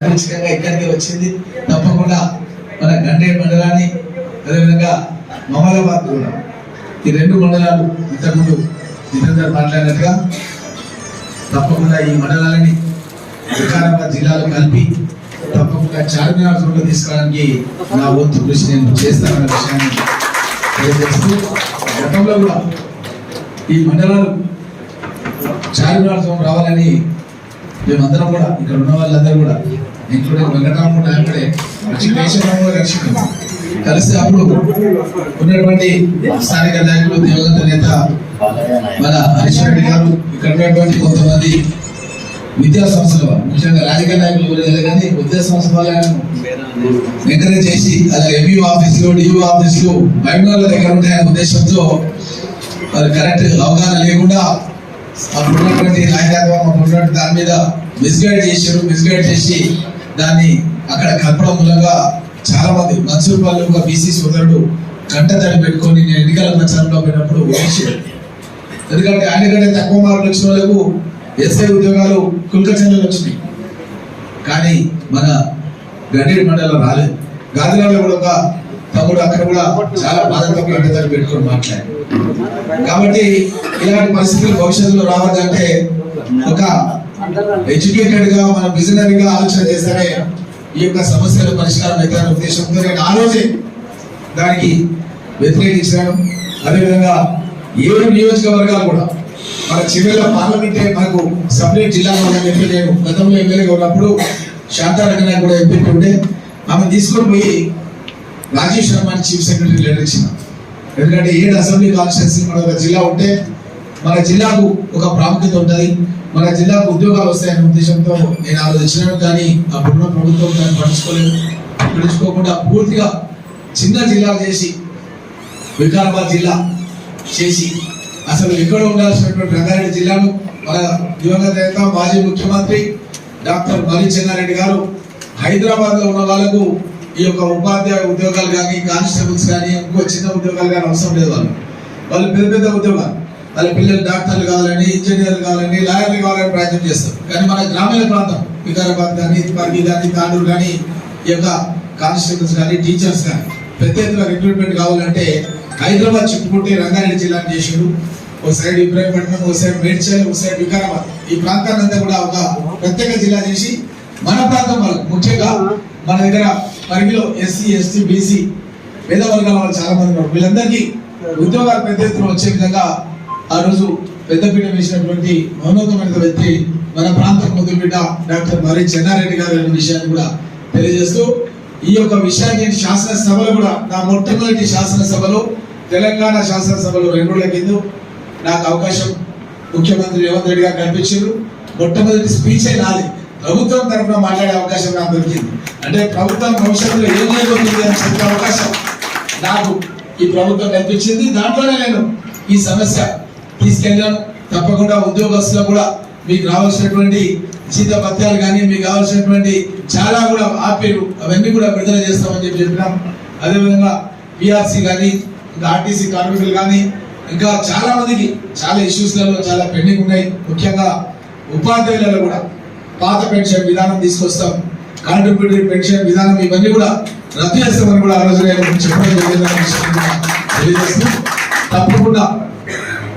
ఖచ్చితంగా ఇక్కడికి వచ్చింది. తప్పకుండా మన గండే మండలాన్ని అదేవిధంగా మమలాబాద్ కూడా. ఈ రెండు మండలాలు ఇంతకుముందు నిరంతరం మాట్లాడినట్టుగా తప్పకుండా ఈ మండలాలని వికారాబాద్ జిల్లాలో కలిపి తప్పకుండా చార్మినార్ రోడ్డు తీసుకోవడానికి నా వంతు కృషి నేను చేస్తానన్న విషయాన్ని తెలియజేస్తూ గతంలో కూడా ఈ మండలాలు చార్మినార్ జోన్ రావాలని మేమందరం కూడా ఇక్కడ ఉన్న వాళ్ళందరూ కూడా ఇంక్లూడింగ్ వెంకటరామ కూడా అక్కడే కేశవరావు కూడా కలిసి అప్పుడు ఉన్నటువంటి స్థానిక నాయకులు దివంగత నేత మన హరీష్ రెడ్డి గారు ఇక్కడ ఉన్నటువంటి కొంతమంది విద్యా సంస్థల ముఖ్యంగా రాజకీయ నాయకులు ఎవరు కానీ విద్యా సంస్థల ఎంకరేజ్ చేసి అలాగే ఎంఈఓ ఆఫీసులు డిఓ ఆఫీసులు బయట దగ్గర ఉంటాయనే ఉద్దేశంతో మరి కరెక్ట్ అవగాహన లేకుండా అప్పుడు ఉన్నటువంటి నాయకత్వం అప్పుడు ఉన్నటువంటి దాని మీద మిస్గైడ్ చేశారు మిస్గైడ్ చేసి దాన్ని అక్కడ కలపడం మూలంగా చాలా మంది మన్సూర్పల్లి ఒక బీసీ సోదరుడు గంట తడి పెట్టుకొని నేను ఎన్నికల ప్రచారంలో పోయినప్పుడు ఎందుకంటే ఆయన కంటే తక్కువ మార్కులు వచ్చిన వాళ్ళకు ఎస్ఐ ఉద్యోగాలు కుల్కచంద్రలు వచ్చినాయి. కానీ మన గండేడు మండలం రాలేదు. గాదిరాలో కూడా ఒక తమ్ముడు అక్కడ కూడా చాలా బాధతో గంటతడి పెట్టుకొని మాట్లాడారు కాబట్టి ఇలాంటి పరిస్థితులు భవిష్యత్తులో రావాలంటే ఒక ఎడ్యుకేటెడ్గా మన విజనరీగా ఆలోచన చేస్తేనే ఈ యొక్క సమస్యల పరిష్కారం అవుతారనే ఉద్దేశంతో నేను ఆ రోజే దానికి వ్యతిరేకించాను అదేవిధంగా ఏడు నియోజకవర్గాలు కూడా మన చివరిలో పార్లమెంటే మనకు సపరేట్ జిల్లాలో ఉందని నేను గతంలో ఎమ్మెల్యేగా ఉన్నప్పుడు శాంతారంగన కూడా ఎంపీ ఉంటే ఆమె తీసుకొని పోయి రాజీవ్ శర్మ అని చీఫ్ సెక్రటరీ లెటర్ ఇచ్చిన ఎందుకంటే ఏడు అసెంబ్లీ కాన్స్టిట్యున్సీ మన ఒక జిల్లా ఉంటే మన జిల్లాకు ఒక ప్రాముఖ్యత ఉంటుంది. మన జిల్లాకు ఉద్యోగాలు వస్తాయనే ఉద్దేశంతో నేను ఆలోచించినాను కానీ అప్పుడున్న ప్రభుత్వం దాన్ని పట్టించుకోలేదు. పట్టించుకోకుండా పూర్తిగా చిన్న జిల్లా చేసి వికారాబాద్ జిల్లా చేసి అసలు ఎక్కడ ఉండాల్సినటువంటి రంగారెడ్డి జిల్లాను మన దివంగత నేత మాజీ ముఖ్యమంత్రి డాక్టర్ మరి చెన్నారెడ్డి గారు హైదరాబాద్లో ఉన్న వాళ్ళకు ఈ యొక్క ఉపాధ్యాయ ఉద్యోగాలు కానీ కానిస్టేబుల్స్ కానీ ఇంకో చిన్న ఉద్యోగాలు కానీ అవసరం లేదు వాళ్ళు వాళ్ళు పెద్ద పెద్ద ఉద్యోగాలు. వాళ్ళ పిల్లలు డాక్టర్లు కావాలని ఇంజనీర్లు కావాలని లాయర్లు కావాలని ప్రయత్నం చేస్తారు. కానీ మన గ్రామీణ ప్రాంతం వికారాబాద్ కానీ పరిగి కానీ తాండూరు కానీ ఈ యొక్క కానిస్టేబుల్స్ కానీ టీచర్స్ కానీ పెద్ద ఎత్తున రిక్రూట్మెంట్ కావాలంటే హైదరాబాద్ చుట్టుకుంటే రంగారెడ్డి జిల్లాని చేసాడు. ఒక సైడ్ ఇబ్రాహీంపట్నం ఒక సైడ్ మేడ్చల్ ఒక సైడ్ వికారాబాద్. ఈ ప్రాంతాన్ని అంతా కూడా ఒక ప్రత్యేక జిల్లా చేసి మన ప్రాంతం వాళ్ళు ముఖ్యంగా మన దగ్గర పరిగిలో ఎస్సీ ఎస్టీ బీసీ పేద వర్గాల వాళ్ళు చాలా మంది ఉన్నారు. వీళ్ళందరికీ ఉద్యోగాలు పెద్ద ఎత్తున వచ్చే విధంగా ఆ రోజు పెద్దపీట వేసినటువంటి మౌనోత్తమైన వ్యక్తి మన ప్రాంత ముద్దుబిడ్డ డాక్టర్ మరి చెన్నారెడ్డి గారు అనే విషయాన్ని కూడా తెలియజేస్తూ ఈ యొక్క విషయాన్ని శాసనసభలో కూడా నా మొట్టమొదటి శాసనసభలో తెలంగాణ శాసనసభలో రెండు రోజుల కింద నాకు అవకాశం ముఖ్యమంత్రి రేవంత్ రెడ్డి గారు కనిపించారు మొట్టమొదటి స్పీచ్ నాది. ప్రభుత్వం తరఫున మాట్లాడే అవకాశం నాకు దొరికింది. అంటే ప్రభుత్వం భవిష్యత్తులో ఏం చేయబోతుంది అని చెప్పే అవకాశం నాకు ఈ ప్రభుత్వం కల్పించింది. దాంట్లోనే నేను ఈ సమస్య తీసుకెళ్ళాను తప్పకుండా ఉద్యోగస్తులు కూడా మీకు రావాల్సినటువంటి జీత పత్యాలు కానీ మీకు కావాల్సినటువంటి చాలా కూడా ఆపేరు. అవన్నీ కూడా విడుదల చేస్తామని చెప్పి చెప్పినాం. అదేవిధంగా పిఆర్సీ కానీ ఇంకా ఆర్టీసీ కార్మికులు కానీ ఇంకా చాలా మందికి చాలా ఇష్యూస్లలో చాలా పెండింగ్ ఉన్నాయి. ముఖ్యంగా ఉపాధ్యాయులలో కూడా పాత పెన్షన్ విధానం తీసుకొస్తాం. కాంట్రిబ్యూటరీ పెన్షన్ విధానం ఇవన్నీ కూడా రద్దు చేస్తామని కూడా ఆలోచన చెప్పడం తెలియజేస్తూ తప్పకుండా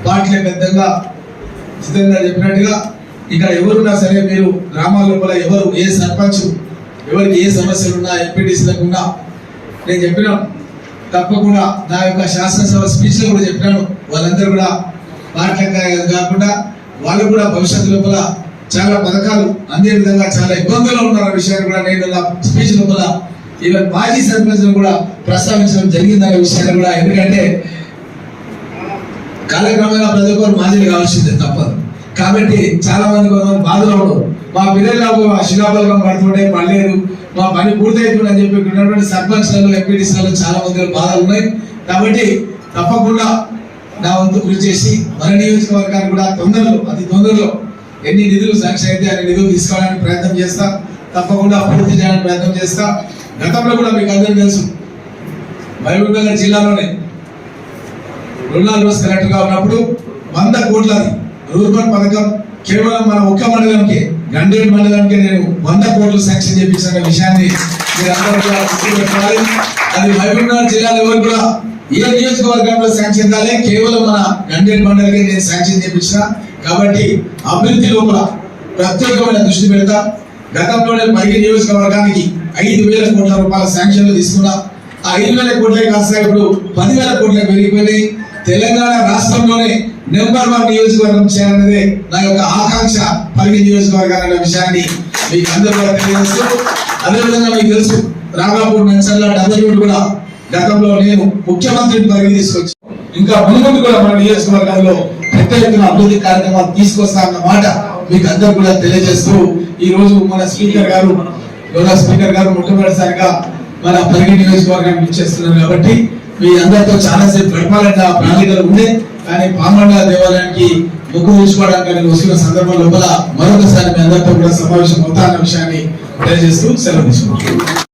దాంట్లో పెద్దగా సిద్ధంగా చెప్పినట్టుగా ఇక్కడ ఎవరున్నా సరే మీరు గ్రామాల లోపల ఎవరు ఏ సర్పంచ్ ఎవరికి ఏ సమస్యలు ఉన్నా ఎంపీటీసీలకు ఉన్నా నేను చెప్పిన తప్పకుండా నా యొక్క శాసనసభ స్పీచ్లో కూడా చెప్పినాను. వాళ్ళందరూ కూడా మాట్లాడగా కాకుండా వాళ్ళు కూడా భవిష్యత్తు లోపల చాలా పథకాలు అందే విధంగా చాలా ఇబ్బందుల్లో ఉన్న విషయాన్ని కూడా నేను నా స్పీచ్ లోపల ఈవెన్ మాజీ సర్పంచ్ కూడా ప్రస్తావించడం జరిగిందనే విషయాన్ని కూడా ఎందుకంటే కాలక్రమేణా ప్రతి ఒక్కరు మాదిరి కావాల్సిందే తప్పదు. కాబట్టి చాలా మంది కొంతమంది బాధలో ఉండవు మా పిల్లలకు ఆ శిలాబలకం పడుతుంటే పడలేదు మా పని పూర్తయితుందని చెప్పి ఉన్నటువంటి సర్పంచ్లలో ఎంపీటీసీలలో చాలా మంది బాధలు ఉన్నాయి. కాబట్టి తప్పకుండా నా వంతు కృషి చేసి మన నియోజకవర్గాన్ని కూడా తొందరలో అతి తొందరలో ఎన్ని నిధులు సాక్షి అయితే అన్ని నిధులు తీసుకోవడానికి ప్రయత్నం చేస్తా. తప్పకుండా పూర్తి చేయడానికి ప్రయత్నం చేస్తా. గతంలో కూడా మీకు అందరికీ తెలుసు మహబూబ్నగర్ జిల్లాలోనే రెండు నాలుగు కలెక్టర్గా ఉన్నప్పుడు వంద కోట్లది. రూర్బన్ పథకం కేవలం మన ఒక్క మండలంకి గండేడు మండలానికి నేను వంద కోట్లు శాంక్షన్ చేపించిన విషయాన్ని మీరు అది మహబూబ్నగర్ జిల్లాలో ఎవరు కూడా ఏ నియోజకవర్గంలో శాంక్షన్ కాలే కేవలం మన గండేడు మండలికి నేను శాంక్షన్ చేపించిన. కాబట్టి అభివృద్ధి లోపల ప్రత్యేకమైన దృష్టి పెడతా. గతంలోనే పది నియోజకవర్గానికి ఐదు వేల కోట్ల రూపాయల శాంక్షన్లు తీసుకున్నా. ఆ ఐదు వేల కోట్లే కాస్త ఇప్పుడు పదివేల కోట్లకు పెరిగిపోయినాయి. తెలంగాణ రాష్ట్రంలోనే నెంబర్ వన్ నియోజకవర్గం చేయాలనేదే నా యొక్క ఆకాంక్ష పరిగి నియోజకవర్గాలు అనే విషయాన్ని మీకు అందరూ తెలియజేస్తూ అదేవిధంగా మీకు తెలుసు రాఘాపూర్ నంచర్ల డబ్బులు కూడా గతంలో నేను ముఖ్యమంత్రిని పరిగి తీసుకొచ్చి ఇంకా ముందు కూడా మన నియోజకవర్గంలో పెద్ద ఎత్తున అభివృద్ధి కార్యక్రమాలు తీసుకొస్తా అన్న మాట మీకు అందరు కూడా తెలియజేస్తూ ఈ రోజు మన స్పీకర్ గారు గౌరవ స్పీకర్ గారు మొట్టమొదటిసారిగా మన పరిగి నియోజకవర్గానికి ఇచ్చేస్తున్నారు కాబట్టి మీ అందరితో చాలా సేపు గడపాలన్న ప్రణాళికలు ఉండే కానీ పామండ దేవాలయానికి ముగ్గు తీసుకోవడానికి నేను వస్తున్న సందర్భం లోపల మరొకసారి మీ అందరితో కూడా సమావేశం అవుతా అన్న విషయాన్ని తెలియజేస్తూ సెలవు తీసుకుంటున్నాను